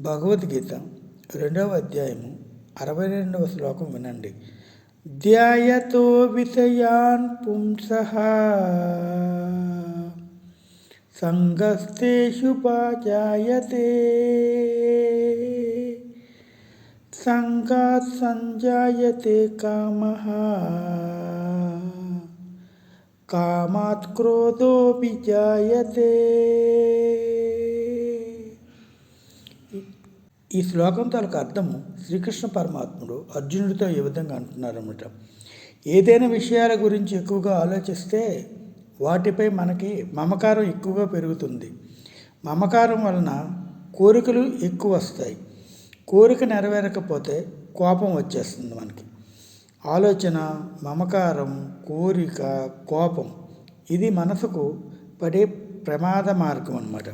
భగవద్గీత రెండవ అధ్యాయము అరవై రెండవ శ్లోకం వినండి. ధ్యాయతో విషయాన్ పుంసః సంగస్తేషుపాజాయతే సంఘాత్ సంజాయతే కామ కామాత్ క్రోధోపి జాయతే ఈ శ్లోకం తాలూకు అర్థము శ్రీకృష్ణ పరమాత్ముడు అర్జునుడితో ఈ విధంగా అంటున్నారన్నమాట. ఏదైనా విషయాల గురించి ఎక్కువగా ఆలోచిస్తే వాటిపై మనకి మమకారం ఎక్కువగా పెరుగుతుంది. మమకారం వలన కోరికలు ఎక్కువ వస్తాయి. కోరిక నెరవేరకపోతే కోపం వచ్చేస్తుంది మనకి. ఆలోచన మమకారం కోరిక కోపం ఇది మనసుకు పడే ప్రమాద మార్గం అన్నమాట.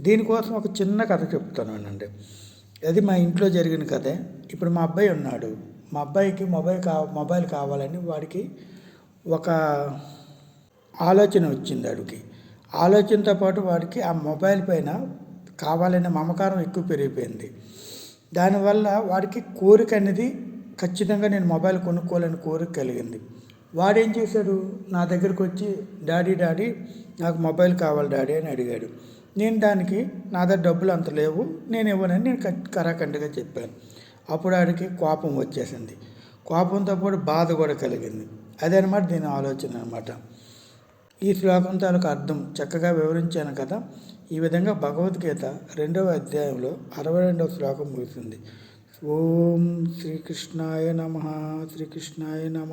దీనికోసం ఒక చిన్న కథ చెప్తాను అండి అది మా ఇంట్లో జరిగిన కథే. ఇప్పుడు మా అబ్బాయి ఉన్నాడు. మా అబ్బాయికి మొబైల్ కా మొబైల్ కావాలని వాడికి ఒక ఆలోచన వచ్చింది అడిగి ఆలోచనతో పాటు వాడికి ఆ మొబైల్ పైన కావాలనే మమకారం ఎక్కువ పెరిగిపోయింది. దానివల్ల వాడికి కోరిక అనేది ఖచ్చితంగా నేను మొబైల్ కొనుక్కోవాలని కోరిక కలిగింది. వాడేం చేశాడు? నా దగ్గరకు వచ్చి డాడీ డాడీ నాకు మొబైల్ కావాలి డాడీ అని అడిగాడు. నేను దానికి నా దగ్గర డబ్బులు అంత లేవు నేను ఇవ్వనని నేను కరాఖండిగా చెప్పాను. అప్పుడు ఆడికి కోపం వచ్చేసింది. కోపంతో పాటు బాధ కూడా కలిగింది. అదనమాట దీని ఆలోచన అనమాట ఈ శ్లోకం తాలూకు అర్థం చక్కగా వివరించాను కదా. ఈ విధంగా భగవద్గీత రెండవ అధ్యాయంలో అరవై రెండవ శ్లోకం ముగిసింది. ఓం శ్రీకృష్ణాయ నమ శ్రీకృష్ణాయ నమ.